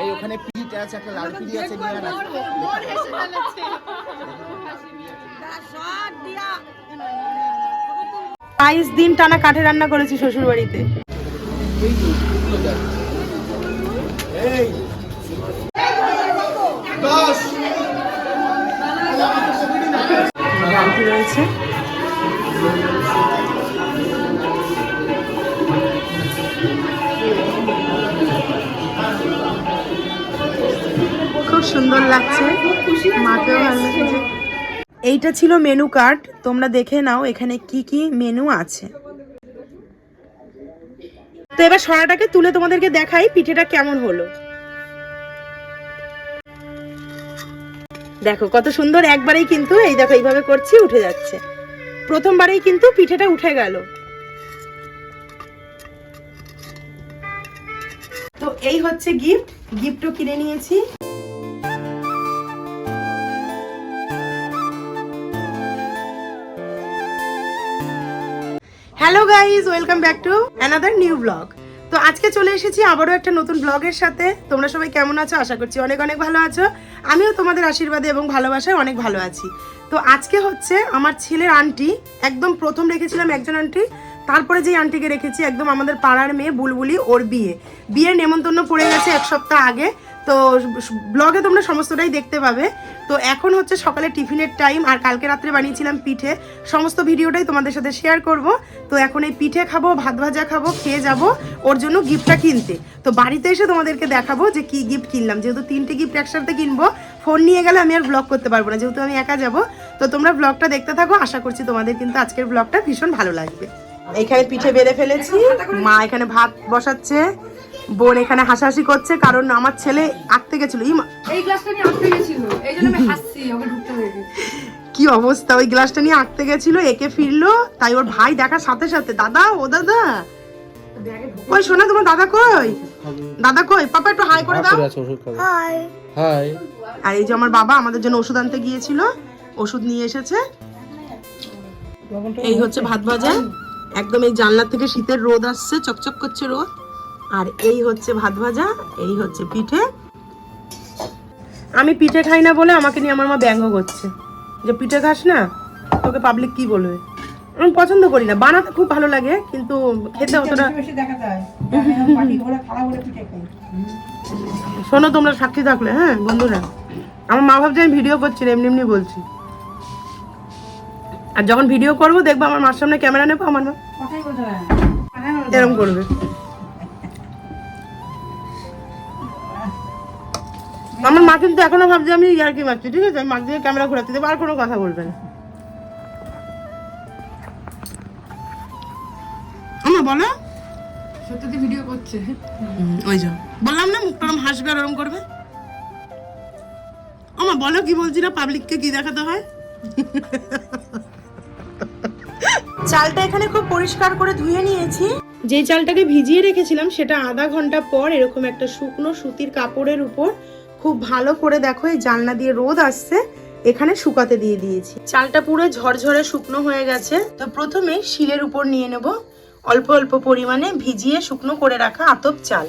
এই ওখানে পিঠ আছে একটা লাল পিঠি আছে নিয়ে আনা বাইশ দিন টানা কাঠে রান্না করেছি শ্বশুর বাড়িতে রয়েছে। সুন্দর লাগছে। মাকেও ভালো লাগছে। এইটা ছিল মেনু কার্ড। তোমরা দেখে নাও এখানে কি কি মেনু আছে। তো এবার সরাটাকে তুলে তোমাদেরকে দেখাই পিঠেটা কেমন হলো। দেখো, কত সুন্দর একবারেই কিন্তু এই দেখো, এইভাবে করছি, উঠে যাচ্ছে। প্রথমবারেই কিন্তু পিঠেটা উঠে গেল। তো এই হচ্ছে গিফট। গিফটও কিনে নিয়েছি। Hello guys welcome back to another new blog তো আজকে চলে এসেছি আবারও একটা নতুন ব্লগের সাথে। তোমরা সবাই কেমন আছো? আশা করছি অনেক অনেক ভালো আছো। আমিও তোমাদের আশীর্বাদে এবং ভালোবাসায় অনেক ভালো আছি। তো আজকে হচ্ছে আমার ছেলের আন্টি একদম প্রথম রেখেছিলাম একজন আন্টি তারপরে যে আন্টিকে রেখেছি একদম আমাদের পাড়ার মেয়ে বুলবুলি, ওর বিয়ে। বিয়ের নেমন্তন্ন পড়ে গেছে এক সপ্তাহ আগে। তো ব্লগে তোমরা সমস্তটাই দেখতে পাবে। তো এখন হচ্ছে সকালে টিফিনের টাইম আর কালকে রাত্রে বানিয়েছিলাম পিঠে। সমস্ত ভিডিওটাই তোমাদের সাথে শেয়ার করব। তো এখন এই পিঠে খাব, ভাত ভাজা খাব, খেয়ে যাব ওর জন্য গিফটটা কিনতে। তো বাড়িতে এসে তোমাদেরকে দেখাবো যে কি গিফট কিনলাম। যেহেতু তিনটে গিফট একসাথে কিনবো, ফোন নিয়ে গেলে আমি আর ব্লগ করতে পারব না। যেহেতু আমি একা যাব, তো তোমরা ব্লগটা দেখতে থাকো। আশা করছি তোমাদের কিন্তু আজকের ব্লগটা ভীষণ ভালো লাগবে। এখানে পিঠে বেড়ে ফেলেছি। মা এখানে ভাত বসাচ্ছে। বোন এখানে হাসাহাসি করছে কারণ আমার ছেলে আঁকতে গেছিল। এই গ্লাসটা নিয়ে আটকে গেছিল। এই জন্য আমি হাসছি ওকে ঢুকতে দেখে কি অবস্থা? ওই গ্লাসটা নিয়ে আঁকতে গেছিল একে ফিরলো তাই ওর ভাই দেখার সাথে সাথে। দাদা ও দাদা। ওই শোনা তোমার দাদা কই? দাদা কই? পাপা একটু হাই করে দাও। হাই। হাই। আর এই যে আমার বাবা আমাদের জন্য ওষুধ আনতে গিয়েছিল ওষুধ নিয়ে এসেছে। এই হচ্ছে ভাত ভাজা। একদম এই জানলার থেকে শীতের রোদ আসছে চকচক করছে রোদ। আর এই হচ্ছে ভাত ভাজা এই হচ্ছে পিঠে। আমি পিঠে খাই না বলে আমাকে নিয়ে আমার মা ব্যঙ্গ করছে। যে পিঠে খাস না তোকে পাবলিক কি বলবে? আমি পছন্দ করি না বানাতে খুব ভালো লাগে কিন্তু খেতে অতটা বেশি দেখা যায়। পাটি ঘোড়া খাড়া করে পিঠে খাই। শোনো তোমরা সাক্ষী থাকলে হ্যাঁ বন্ধুরা। আমার মা ভাবছে আমি ভিডিও করছি না এমনি এমনি বলছি। আর যখন ভিডিও করব দেখব আমার মার সামনে ক্যামেরা নেব আমার মা কথাই বলতে পারে এরকম করবে। আমার মা কিন্তু এখনও ভাবছে আমি ইয়ার্কি মারছি ঠিক আছে? আমি মাকে দিয়ে ক্যামেরা ঘোরাতে দেবো আর কোনো কথা বলবে না। আমার বলো। সত্যি ভিডিও করছে। ওই যে। বললাম না মুখটা ওরম হাসবে আর ওরম করবে? আমার বলো কি বলছি না পাবলিককে কি দেখাতে হয়? চালটা এখানে খুব পরিষ্কার করে ধুয়ে নিয়েছি। যে চালটাকে ভিজিয়ে রেখেছিলাম সেটা আধা ঘণ্টা পর এরকম একটা শুকনো সুতির কাপড়ের উপর খুব ভালো করে দেখো, এই জানলা দিয়ে রোদ আসছে, এখানে শুকাতে দিয়ে দিয়েছি। চালটা পুরো ঝরঝরে শুকনো হয়ে গেছে, তো প্রথমে শিলের উপর নিয়ে নেব। অল্প অল্প পরিমাণে ভিজিয়ে শুকনো করে রাখা আতপ চাল।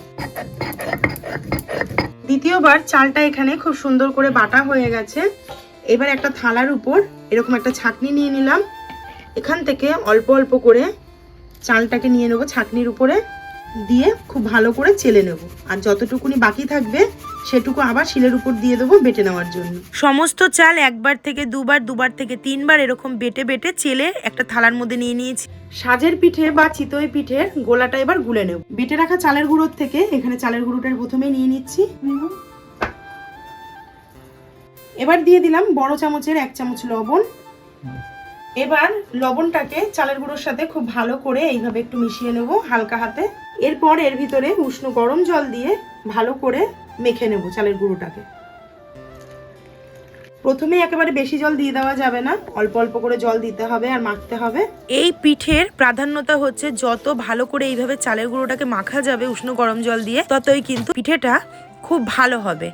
দ্বিতীয়বার চালটা এখানে খুব সুন্দর করে বাটা হয়ে গেছে। এবার একটা থালার উপর এরকম একটা ছাকনি নিয়ে নিলাম। এখান থেকে অল্প অল্প করে চালটাকে নিয়ে নেব ছাকনির উপরে, দিয়ে খুব ভালো করে চেলে নেব। আর যতটুকুনি বাকি থাকবে সেটুকু আবার শিলের উপর দিয়ে দেবো বেটে নেওয়ার জন্য। সমস্ত চাল একবার থেকে দুবার দুবার থেকে তিনবার এরকম বেটে বেটে চেলে একটা থালার মধ্যে নিয়ে নিয়েছি। সাজের পিঠে বা চিতই পিঠের গোলাটা এবার গুলে নেব। বেটে রাখা চালের গুঁড়োর থেকে এখানে চালের গুঁড়োটা প্রথমে নিয়ে নিচ্ছি। এবার দিয়ে দিলাম বড় চামচের এক চামচ লবণ। এবার লবণটাকে চালের গুঁড়োর সাথে খুব ভালো করে এইভাবে একটু মিশিয়ে নেব হালকা হাতে। এরপর এর ভিতরে উষ্ণ গরম জল দিয়ে ভালো করে মেখে নেব চালের গুঁড়োটাকে। প্রথমে একেবারে বেশি জল দিয়ে দেওয়া যাবে না, অল্প অল্প করে জল দিতে হবে আর মাখতে হবে। এই পিঠের প্রাধান্যতা হচ্ছে যত ভালো করে এইভাবে চালের গুঁড়োটাকে মাখা যাবে উষ্ণ গরম জল দিয়ে, ততই কিন্তু পিঠেটা খুব ভালো হবে।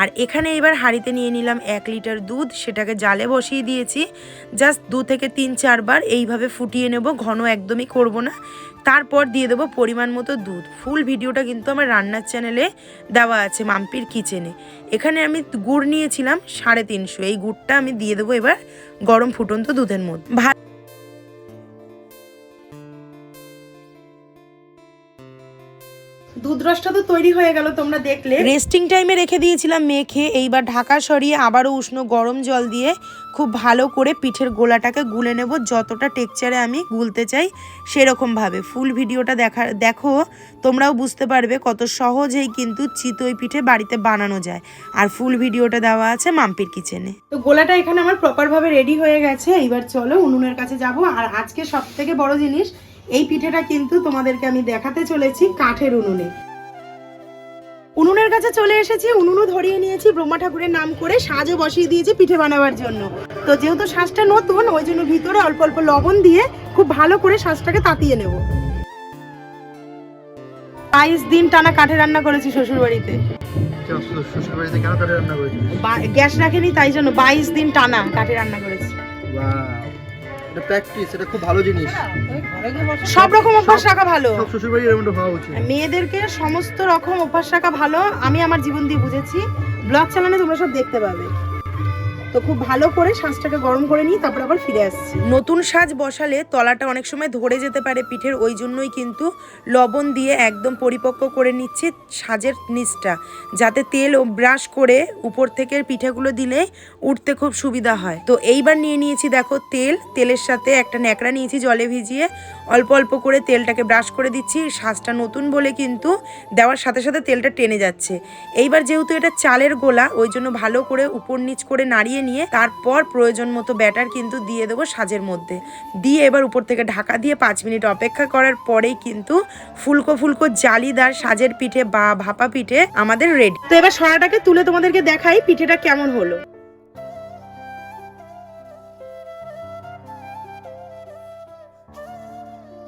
আর এখানে এবার হাঁড়িতে নিয়ে নিলাম এক লিটার দুধ, সেটাকে জালে বসিয়ে দিয়েছি। জাস্ট দু থেকে তিন চারবার এইভাবে ফুটিয়ে নেব, ঘন একদমই করব না। তারপর দিয়ে দেবো পরিমাণ মতো দুধ। ফুল ভিডিওটা কিন্তু আমার রান্নার চ্যানেলে দেওয়া আছে মাম্পির কিচেনে। এখানে আমি গুড় নিয়েছিলাম সাড়ে তিনশো। এই গুড়টা আমি দিয়ে দেবো এবার গরম ফুটন্ত দুধের মধ্যে। ভা- দুধ রসটা তো তৈরি হয়ে গেল তোমরা দেখলে। রেস্টিং টাইমে রেখে দিয়েছিলাম মেখে এইবার ঢাকা সরিয়ে আবারও উষ্ণ গরম জল দিয়ে খুব ভালো করে পিঠের গোলাটাকে গুলে নেব যতটা টেক্সচারে আমি গুলতে চাই সেরকমভাবে। ফুল ভিডিওটা দেখা দেখো তোমরাও বুঝতে পারবে কত সহজেই কিন্তু চিতই পিঠে বাড়িতে বানানো যায়। আর ফুল ভিডিওটা দেওয়া আছে মাম্পির কিচেনে। তো গোলাটা এখানে আমার প্রপারভাবে রেডি হয়ে গেছে এইবার চলো উনুনের কাছে যাব। আর আজকে সব থেকে বড় জিনিস এই পিঠেটা কিন্তু তোমাদেরকে আমি দেখাতে চলেছি কাঠের উনুনে। উনুনের কাছে চলে এসেছি উনুনও ধরিয়ে নিয়েছি ব্রহ্মা ঠাকুরের নাম করে সাজও বসিয়ে দিয়েছি পিঠে বানাবার জন্য। তো যেহেতু সাজটা নতুন ওই জন্য ভিতরে অল্প অল্প লবণ দিয়ে খুব ভালো করে সাজটাকে তাতিয়ে নেব। বাইশ দিন টানা কাঠে রান্না করেছি শ্বশুর বাড়িতে শ্বশুর বাড়িতে কেন কাঠে রান্না করেছিস? গ্যাস রাখেনি তাই জন্য বাইশ দিন টানা কাঠে রান্না করেছি। এটা প্র্যাকটিস এটা খুব ভালো জিনিস। সব রকম অভ্যাস রাখা ভালো। সব শ্বশুর এরকমটা হওয়া উচিত। মেয়েদেরকে সমস্ত রকম অভ্যাস রাখা ভালো আমি আমার জীবন দিয়ে বুঝেছি। ব্লগ চ্যানেলে তোমরা সব দেখতে পাবে। তো খুব ভালো করে সাজটাকে গরম করে নিই তারপর আবার ফিরে আসছি। নতুন সাজ বসালে তলাটা অনেক সময় ধরে যেতে পারে পিঠের, ওই জন্যই কিন্তু লবণ দিয়ে একদম পরিপক্ক করে নিচ্ছি সাজের নিচটা, যাতে তেল ও ব্রাশ করে উপর থেকে পিঠেগুলো দিলে উঠতে খুব সুবিধা হয়। তো এইবার নিয়ে নিয়েছি দেখো তেল, তেলের সাথে একটা ন্যাকড়া নিয়েছি জলে ভিজিয়ে অল্প অল্প করে তেলটাকে ব্রাশ করে দিচ্ছি সাজটা নতুন বলে কিন্তু দেওয়ার সাথে সাথে তেলটা টেনে যাচ্ছে। এইবার যেহেতু এটা চালের গোলা, ওই জন্য ভালো করে উপর নিচ করে নাড়িয়ে নিয়ে তারপর প্রয়োজন মতো ব্যাটার কিন্তু দিয়ে দেবো সাজের মধ্যে। দিয়ে এবার উপর থেকে ঢাকা দিয়ে পাঁচ মিনিট অপেক্ষা করার পরেই কিন্তু ফুলকো ফুলকো জালিদার সাজের পিঠে বা ভাপা পিঠে আমাদের রেডি। তো এবার সরাটাকে তুলে তোমাদেরকে দেখাই পিঠেটা কেমন হলো।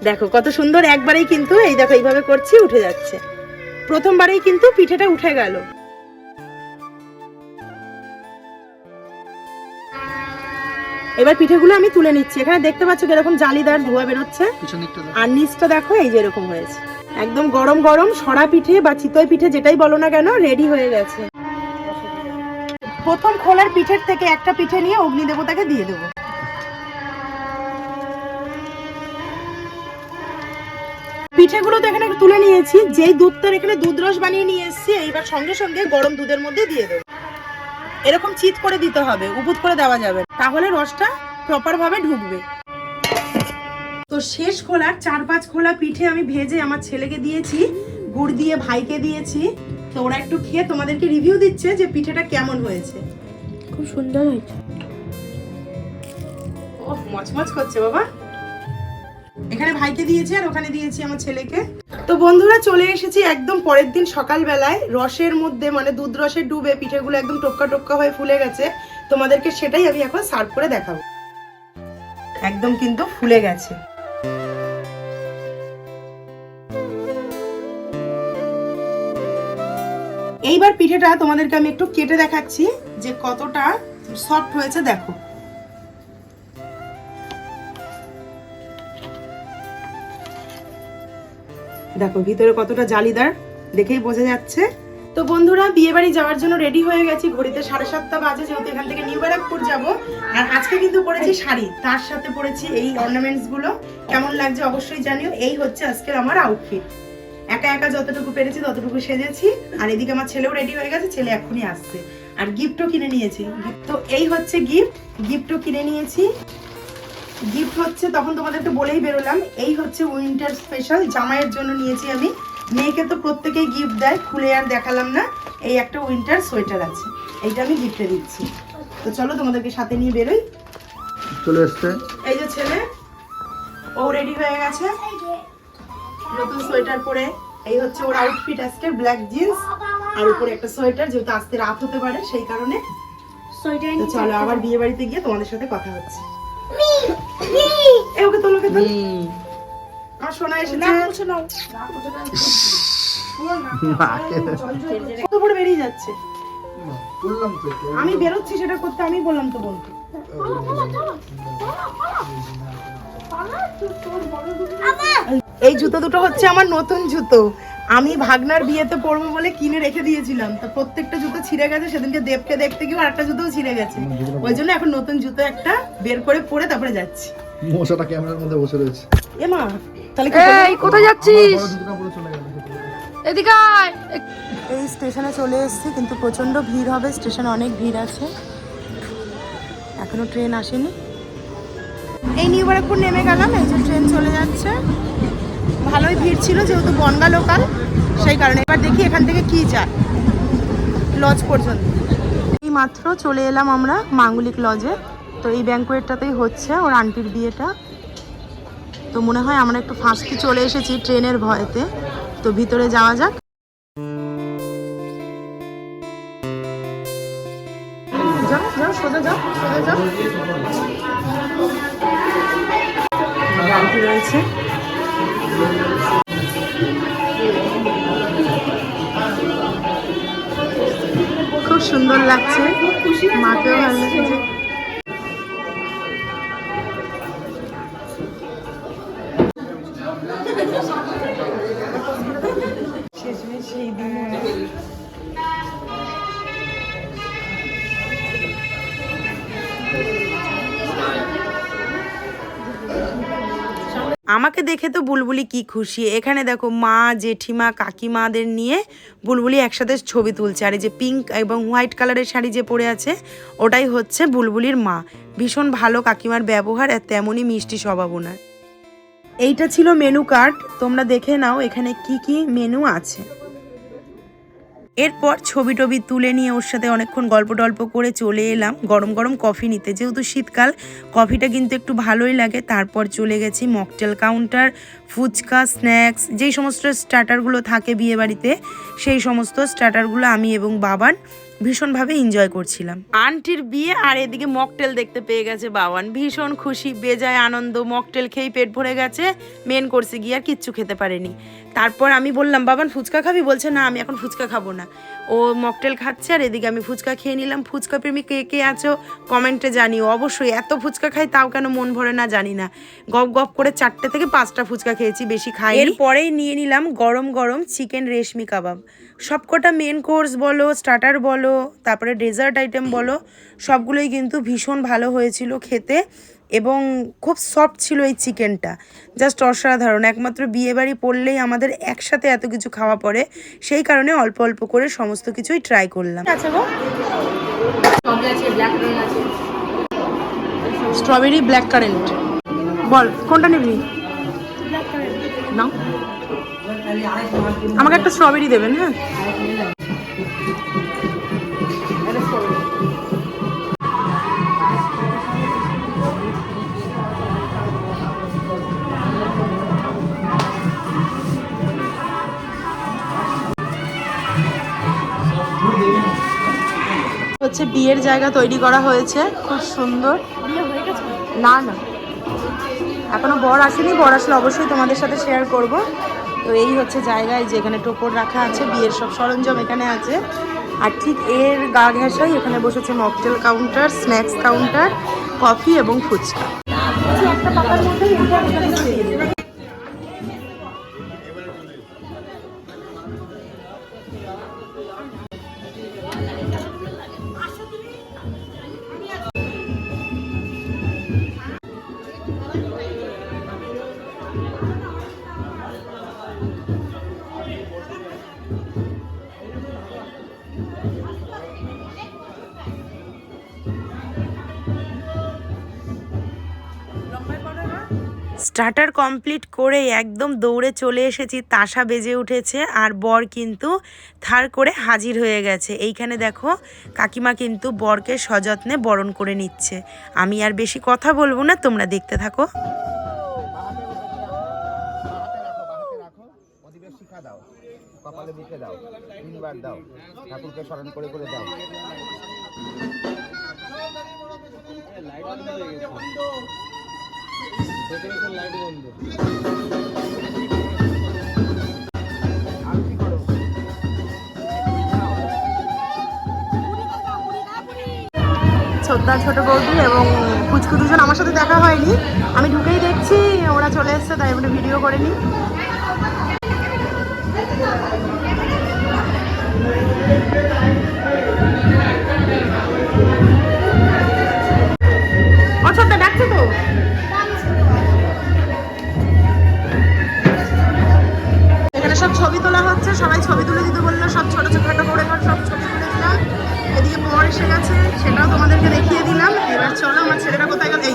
দেখো কত সুন্দর একবারেই কিন্তু এই দেখো এইভাবে করছি উঠে যাচ্ছে। প্রথমবারেই কিন্তু পিঠেটা উঠে গেল। এবার পিঠেগুলো আমি তুলে নিচ্ছি। এখানে দেখতে পাচ্ছ কীরকম জালিদার ধোয়া বেরোচ্ছে। আর নিচটা দেখো এই যে এরকম হয়েছে। একদম গরম গরম সরা পিঠে বা চিতই পিঠে যেটাই বলো না কেন রেডি হয়ে গেছে। প্রথম খোলার পিঠের থেকে একটা পিঠে নিয়ে অগ্নি দেবতাকে দিয়ে দেবো। পিঠেগুলো তো এখানে তুলে নিয়েছি। যেই দুধটার এখানে দুধ রস বানিয়ে নিয়ে এসেছি এইবার সঙ্গে সঙ্গে গরম দুধের মধ্যে দিয়ে দেবো। এরকম চিত করে দিতে হবে উপুত করে দেওয়া যাবে তাহলে রসটা প্রপার ভাবে ঢুকবে। তো শেষ খোলার চার পাঁচ খোলা পিঠে আমি ভেজে আমার ছেলেকে দিয়েছি গুড় দিয়ে ভাইকে দিয়েছি। তো ওরা একটু খেয়ে তোমাদেরকে রিভিউ দিচ্ছে যে পিঠেটা কেমন হয়েছে। খুব সুন্দর হয়েছে। ও মচমচ করছে বাবা। এখানে ভাইকে দিয়েছি আর ওখানে দিয়েছি আমার ছেলেকে। তো বন্ধুরা চলে এসেছি একদম পরের দিন সকালবেলায়। রসের মধ্যে মানে দুধ রসে ডুবে পিঠেগুলো একদম টোক্কা টোক্কা হয়ে ফুলে গেছে। তোমাদেরকে সেটাই আমি এখন সার্ভ করে দেখাবো। একদম কিন্তু ফুলে গেছে। এইবার পিঠেটা তোমাদেরকে আমি একটু কেটে দেখাচ্ছি যে কতটা সফট হয়েছে, দেখো। দেখো, ভিতরে কতটা জালিদার দেখেই বোঝা যাচ্ছে। তো বন্ধুরা বিয়ে বাড়ি যাওয়ার জন্য রেডি হয়ে গেছি। ঘড়িতে সাড়ে সাতটা বাজে, যেহেতু এখান থেকে নিউ ব্যারাকপুর যাব। আর আজকে কিন্তু পরেছি শাড়ি, তার সাথে পরেছি এই অর্নামেন্টসগুলো। কেমন লাগছে অবশ্যই জানিও। এই হচ্ছে আজকের আমার আউটফিট একা একা যতটুকু পেরেছি, ততটুকু সেজেছি। আর এদিকে আমার ছেলেও রেডি হয়ে গেছে, ছেলে এখনই আসছে। আর গিফটও কিনে নিয়েছি। তো এই হচ্ছে গিফট গিফটও কিনে নিয়েছি। গিফট হচ্ছে তখন তোমাদেরকে বলেই বেরোলাম। এই হচ্ছে উইন্টার স্পেশাল জামাইয়ের জন্য নিয়েছি আমি। মেয়েকে তো প্রত্যেকেই গিফট দেয় খুলে আর দেখালাম না। এই একটা উইন্টার সোয়েটার আছে এইটা আমি গিফটে দিচ্ছি। তো চলো তোমাদেরকে সাথে নিয়ে বেরোই। চলে এসছে। এই যে ছেলে ও রেডি হয়ে গেছে। নতুন সোয়েটার পরে এই হচ্ছে ওর আউটফিট আজকে ব্ল্যাক জিন্স আর উপরে একটা সোয়েটার যেহেতু আজকে রাত হতে পারে সেই কারণে। সোয়েটার তো চলো আবার বিয়ে বাড়িতে গিয়ে তোমাদের সাথে কথা হচ্ছে। এ ওকে তোলো ওকে তোলো। আমার সোনা এসেছে। মাকে কত করে বেরিয়ে যাচ্ছে? বললাম তো আমি বেরোচ্ছি সেটা করতে আমি বললাম তো বলতে। এই জুতো দুটো হচ্ছে আমার নতুন জুতো। আমি ভাগনার বিয়েতে পরবো বলে কিনে রেখে দিয়েছিলাম। তো প্রত্যেকটা জুতো ছিঁড়ে গেছে সেদিনকে দেবকে দেখতে গিয়ে আরেকটা জুতোও ছিঁড়ে গেছে। ওই জন্য এখন নতুন জুতো একটা বের করে পরে তারপরে যাচ্ছি। মশাটা ক্যামেরার মধ্যে বসে রয়েছে। এ মা তাহলে এই কোথায় যাচ্ছিস? বড় জুতোটা পরে চলে গেল এদিকে আয়। এই স্টেশনে চলে এসেছি কিন্তু প্রচণ্ড ভিড় হবে স্টেশনে অনেক ভিড় আছে। এখনও ট্রেন আসেনি। এই নিউ ব্যারাকপুর নেমে গেলাম এই যে ট্রেন চলে যাচ্ছে। ভালোই ভিড় ছিল, যেহেতু বনগা লোকাল সেই কারণে। এবার দেখি এখান থেকে কি যায় লজ পর্যন্ত। এই মাত্র চলে এলাম আমরা মাঙ্গলিক লজে তো এই ব্যাঙ্কুয়েটটাতেই হচ্ছে ওর আন্টির বিয়েটা। তো মনে হয় আমরা একটু ফাঁসতে চলে এসেছি ট্রেনের ভয়েতে। তো ভিতরে যাওয়া যাক। সোজা যাও সোজা যাও। রয়েছে। খুব সুন্দর লাগছে। মাকেও ভালো লাগছে। আমাকে দেখে তো বুলবুলি কি খুশি। এখানে দেখো মা, জেঠিমা, কাকিমাদের নিয়ে বুলবুলি একসাথে ছবি তুলছে। আর এই যে পিঙ্ক এবং হোয়াইট কালারের শাড়ি যে পরে আছে, ওটাই হচ্ছে বুলবুলির মা। ভীষণ ভালো কাকিমার ব্যবহার আর তেমনই মিষ্টি স্বভাব ওনার। এইটা ছিল মেনু কার্ড তোমরা দেখে নাও এখানে কি কি মেনু আছে। এরপর ছবি টবি তুলে নিয়ে ওর সাথে অনেকক্ষণ গল্প টল্প করে চলে এলাম। গরম গরম কফি নিতে। যেহেতু শীতকাল, কফিটা কিন্তু একটু ভালোই লাগে। তারপর চলে গেছি মকটেল কাউন্টার, ফুচকা, স্ন্যাক্স, যেই সমস্ত স্টার্টারগুলো থাকে বিয়েবাড়িতে, সেই সমস্ত স্টার্টারগুলো আমি এবং বাবান ভীষণভাবে এনজয় করছিলাম। আন্টির বিয়ে আর এদিকে মকটেল দেখতে পেয়ে গেছে বাবান। ভীষণ খুশি, বেজায় আনন্দ, মকটেল খেয়েই পেট ভরে গেছে। মেন কোর্সে গিয়ে আর কিচ্ছু খেতে পারেনি। তারপর আমি বললাম, বাবান, ফুচকা খাবি? বলছে, না, আমি এখন ফুচকা খাব না। ও মকটেল খাচ্ছে আর এদিকে আমি ফুচকা খেয়ে নিলাম। ফুচকা প্রেমী কে কে আছো? কমেন্টে জানিও। অবশ্যই এত ফুচকা খাই তাও কেন মন ভরে না জানি না। গপ গপ করে চারটে থেকে পাঁচটা ফুচকা খেয়েছি, বেশি খাই এরপরেই নিয়ে নিলাম গরম গরম চিকেন রেশমি কাবাব। সবকটা মেন কোর্স বলো স্টার্টার বলো, তারপরে ডেজার্ট আইটেম বলো, সবগুলোই কিন্তু ভীষণ ভালো হয়েছিল খেতে। এবং খুব সফট ছিল এই চিকেনটা। জাস্ট অসাধারণ। একমাত্র বিয়েবাড়ি পড়লেই আমাদের একসাথে এত কিছু খাওয়া পড়ে সেই কারণে অল্প অল্প করে সমস্ত কিছুই ট্রাই করলাম। স্ট্রবেরি ব্ল্যাক কারেন্ট বল কোনটা নিবি? আমাকে একটা স্ট্রবেরি দেবেন হ্যাঁ? হচ্ছে বিয়ের জায়গা তৈরি করা হয়েছে। খুব সুন্দর। না না। এখনও বর আসেনি বর আসলে অবশ্যই তোমাদের সাথে শেয়ার করব। তো এই হচ্ছে জায়গায় যেখানে টোপর রাখা আছে বিয়ের সব সরঞ্জাম এখানে আছে। আর ঠিক এর গা ঘেঁষাই এখানে বসেছে mocktail counter snacks counter coffee এবং ফুচকা। স্টার্টার কমপ্লিট করে একদম দৌড়ে চলে এসেছি, তাসা বেজে উঠেছে আর বর কিন্তু থার করে হাজির হয়ে গেছে। এইখানে দেখো, কাকিমা কিন্তু বরকে সযত্নে বরণ করে নিচ্ছে। আমি আর বেশি কথা বলব না, তোমরা দেখতে থাকো। দাও ছোটদার ছোট বৌদি এবং কুচকু দুজন আমার সাথে দেখা হয়নি। আমি ঢুকেই দেখছি, ওরা চলে এসছে, তাই আমরা ভিডিও করে নিই অশ্রদ্ধা ডাকছে তো? সবাই ছবি তুলে দিতে বলল সব ছোট ছোটখাটো করে সব ছবি তুলে দিলাম। এদিকে বর এসে গেছে সেটাও তোমাদেরকে দেখিয়ে দিলাম। এবার চলো আমার ছেলেরা কোথায় গেল? এই।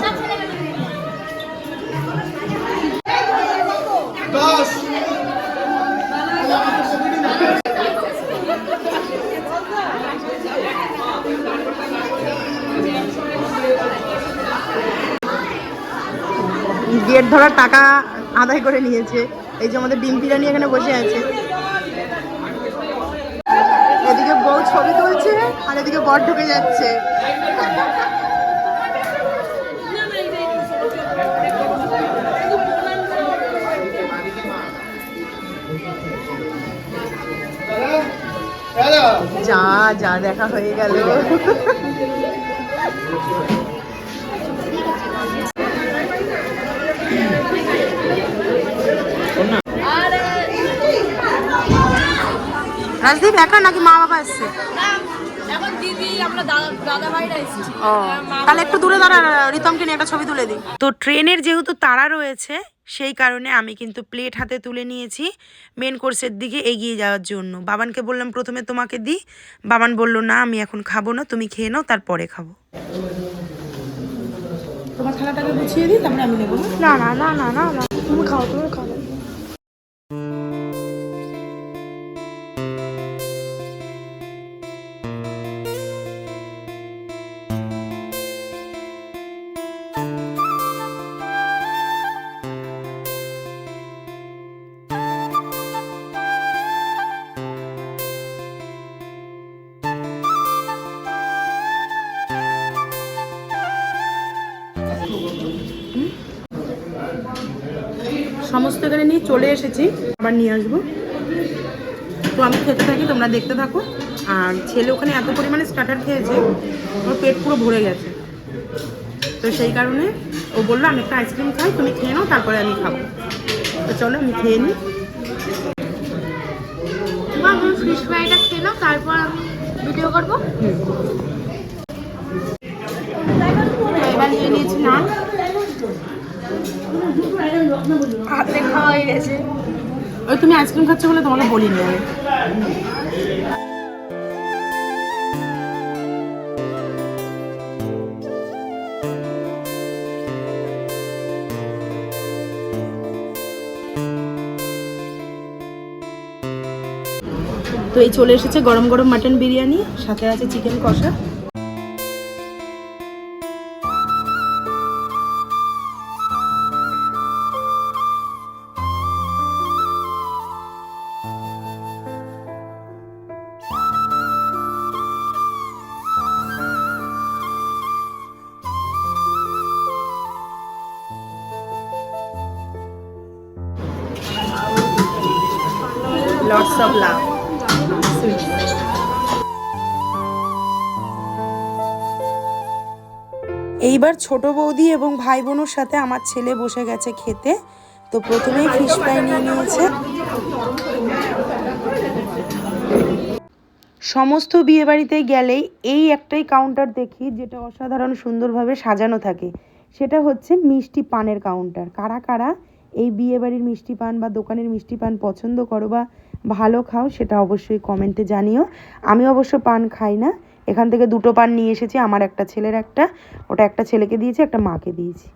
গেট ধরার টাকা আদায় করে নিয়েছে। এই যে আমাদের ডিম বিরিয়ানি এখানে বসে আছে এদিকে বউ ছবি তুলছে এদিকে বর ঢুকে যাচ্ছে। যা যা, দেখা হয়ে গেল। রাজদীপ, একা নাকি মা বাবা এসছে এখন দিদি আমরা দাদা দাদা ভাইরা এসেছি ও তাহলে একটু দূরে দাঁড়া রিতমকে নিয়ে একটা ছবি তুলে দিই। তো ট্রেনের যেহেতু তাড়া রয়েছে সেই কারণে আমি কিন্তু প্লেট হাতে তুলে নিয়েছি। মেন কোর্সের দিকে এগিয়ে যাওয়ার জন্য। বাবানকে বললাম প্রথমে তোমাকে দিই। বাবান বলল না আমি এখন খাব না তুমি খেয়ে নাও তারপরে খাব। তোমার খালাটাকে গুছিয়ে দিই তারপরে আমি নেব না না না না না না। তুমি খাও তুমি খাও। চলে এসেছি আবার নিয়ে আসব। তো আমি খেতে থাকি তোমরা দেখতে থাকো। আর ছেলে ওখানে এত পরিমাণে স্টার্টার খেয়েছে ওর পেট পুরো ভরে গেছে। তো সেই কারণে ও বলল আমি একটা আইসক্রিম খাই তুমি খেয়ে নাও তারপরে আমি খাব। তো চলো আমি খেয়ে নিই। ফিশ ফ্রাইটা খেয়ে নাও তারপর আমি ভিডিও করব। এবার নিয়ে নিয়েছি নান। হাতে গেছে। ওই তুমি আইসক্রিম খাচ্ছ বলে তোমাকে বলিনি আমি। তো এই চলে এসেছে গরম গরম মাটন বিরিয়ানি, সাথে আছে চিকেন কষা। এইবার ছোট বৌদি এবং ভাই বোনের সাথে আমার ছেলে বসে গেছে খেতে। তো প্রথমেই ফিশ ফ্রাই নিয়ে নিয়েছে। সমস্ত বিয়েবাড়িতে গেলেই এই একটাই কাউন্টার দেখি যেটা অসাধারণ সুন্দরভাবে সাজানো থাকে। সেটা হচ্ছে মিষ্টি পানের কাউন্টার কারা কারা এই বিয়ে বাড়ির মিষ্টি পান বা দোকানের মিষ্টি পান পছন্দ করো বা ভালো খাও, সেটা অবশ্যই কমেন্টে জানিও। আমি অবশ্য পান খাই না। এখান থেকে দুটো পান নিয়ে এসেছি আমার একটা ছেলের একটা ওটা একটা ছেলেকে দিয়েছি একটা মাকে দিয়েছি।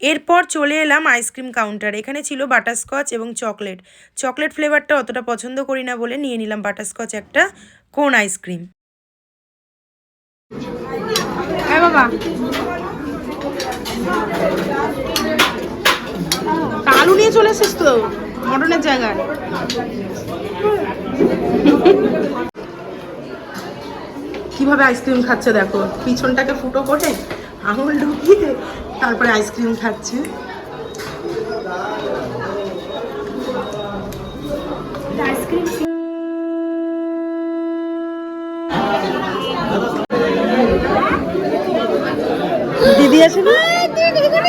এরপর চলে এলাম আইসক্রিম কাউন্টার এখানে ছিল বাটারস্কচ এবং চকলেট। চকলেট ফ্লেভারটা অতটা পছন্দ করি না বলে নিয়ে নিলাম বাটারস্কচ একটা কোন আইসক্রিম। হ্যাঁ বাবা। আলু নিয়ে চলে এসেছিস তো মটনের জায়গায়। কীভাবে আইসক্রিম খাচ্ছে দেখো? পিছনটাকে ফুটো করে আঙুল ঢুকিয়ে তারপরে আইসক্রিম খাচ্ছে। আসো না তুমি কখন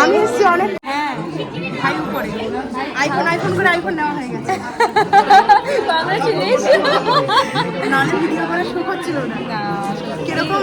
আমি এসেছি অনেক হ্যাঁ আইফোন আইফোন করে আইফোন নেওয়া হয়ে গেছে। কংগ্রেচুলেশন নাহলে ভিডিও করে সুখ হচ্ছিল না। কীরকম?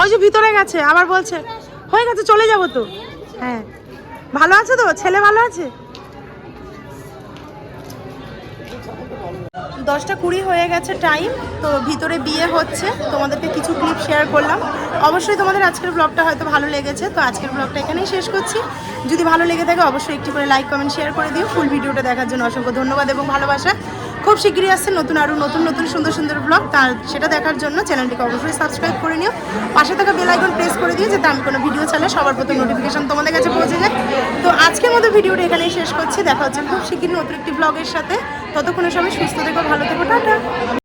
ওই যে ভিতরে গেছে, আবার বলছে, হয়ে গেছে, চলে যাব তো। হ্যাঁ। ভালো আছে তো? ছেলে ভালো আছে? দশটা কুড়ি হয়ে গেছে টাইম তো ভিতরে বিয়ে হচ্ছে। তোমাদেরকে কিছু ক্লিপ শেয়ার করলাম। অবশ্যই তোমাদের আজকের ব্লগটা হয়তো ভালো লেগেছে, তো আজকের ব্লগটা এখানেই শেষ করছি। যদি ভালো লেগে থাকে, অবশ্যই একটি করে লাইক কমেন্ট শেয়ার করে দিও। ফুল ভিডিওটা দেখার জন্য অসংখ্য ধন্যবাদ এবং ভালোবাসা। খুব শিগগিরই আসছে নতুন আরও নতুন নতুন সুন্দর সুন্দর ব্লগ তার সেটা দেখার জন্য চ্যানেলটিকে অবশ্যই সাবস্ক্রাইব করে নিও। পাশে থাকা বেল আইকন প্রেস করে দিও যাতে আমি কোনো ভিডিও চালে সবার প্রথম নোটিফিকেশন তোমাদের কাছে পৌঁছে যায়। তো আজকের মতো ভিডিওটা এখানেই শেষ করছি। দেখা হচ্ছে খুব শীঘ্রই নতুন একটি ব্লগের সাথে। ততক্ষণে সবাই সুস্থ থেকো, ভালো থেকো, টাটা।